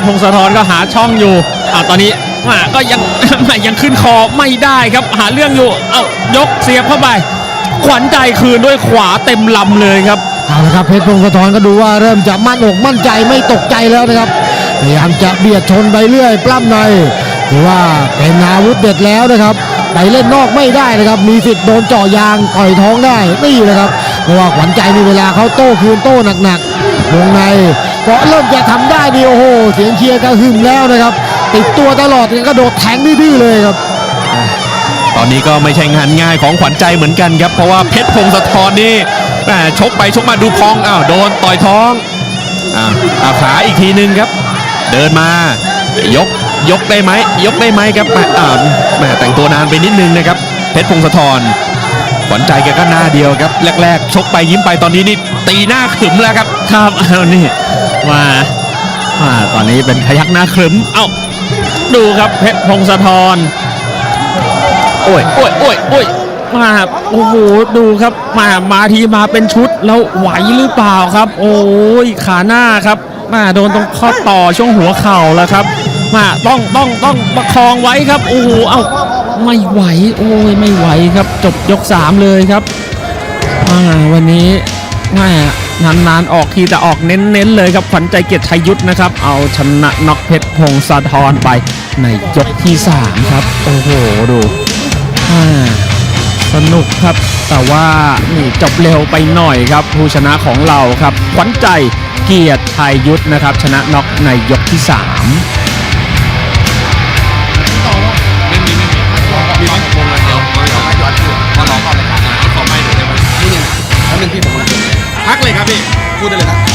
ชรพงศธรก็หาช่องอยู่อ่าตอนนี้อ่าก็ยัง ยังขึ้นคอไม่ได้ครับ หาเรื่องอยู่ เอ้ายกเสียบเข้าไป ขวัญใจคืนด้วยขวาเต็มลำเลยครับเอาละครับเพชรพงศธรก็ดูว่าเริ่มจะมั่นอกมั่นใจไม่ตกใจแล้วนะครับพยายามจะเบียดชนไปเรื่อยปล้ำในถือว่าเป็นอาวุธเด็ดแล้วนะครับไปเล่นนอกไม่ได้นะครับ มีสิทธิ์โดนเจาะยางต่อยท้องได้นี่นะครับเพราะว่าขวัญใจในเวลาเขาโต้คืนโต้หนักๆวงใน พอเริ่มจะทำได้นี่โอ้โห เสียงเชียร์กระหึ่มแล้วนะครับ ติดตัวตลอดก็โดดแทงดื้อเลยครับ ตอนนี้ก็ไม่ใช่งานง่ายของขวัญใจเหมือนกันครับ เพราะว่าเพชรพงศธรนี่แหมชกไปชกมาดูพองอ้าวโดนต่อยท้องอ้าวอาขาอีกทีนึงครับ เดินมายกยกได้ไหมยกได้ไหมครับแหม่อ่าแหมแต่งตัวนานไปนิดนึงนะครับ เพชรพงศธรขวัญใจแกก็หน้าเดียวครับ แรกๆ ชกไปยิ้มไปตอนนี้นี่ตีหน้าขึมแล้วครับ ครับเอานี่มามาตอนนี้เป็นพยักหน้าครึ้มเอ้าดูครับเพชรพงศธรโอ้ยโอ้ยโอ้ยโอ้ยมาโอ้โหดูครับมามาทีมาเป็นชุดแล้วไหวหรือเปล่าครับ โอ้ยขาหน้าครับ มาโดนตรงข้อต่อช่วงหัวเข่าแล้วครับ มาต้องต้องต้องประคองไว้ครับโอ้โหเอ้าไม่ไหว โอ้ยไม่ไหวครับ จบยกสามเลยครับอ่าวันนี้แม่ นานๆออกทีแต่ออกเน้นๆเลยครับขวัญใจเกียรติชัยยุทธนะครับ เอาชนะน็อกเพชรพงศธรไปในยกที่ 3 ครับ โอ้โห ดูอ่าสนุกครับ แต่ว่านี่จบเร็วไปหน่อยครับ ผู้ชนะของเราครับขวัญใจเกียรติชัยยุทธนะครับ ชนะน็อกในยกที่ 3 เลยครับพี่พูดได้เลยครับ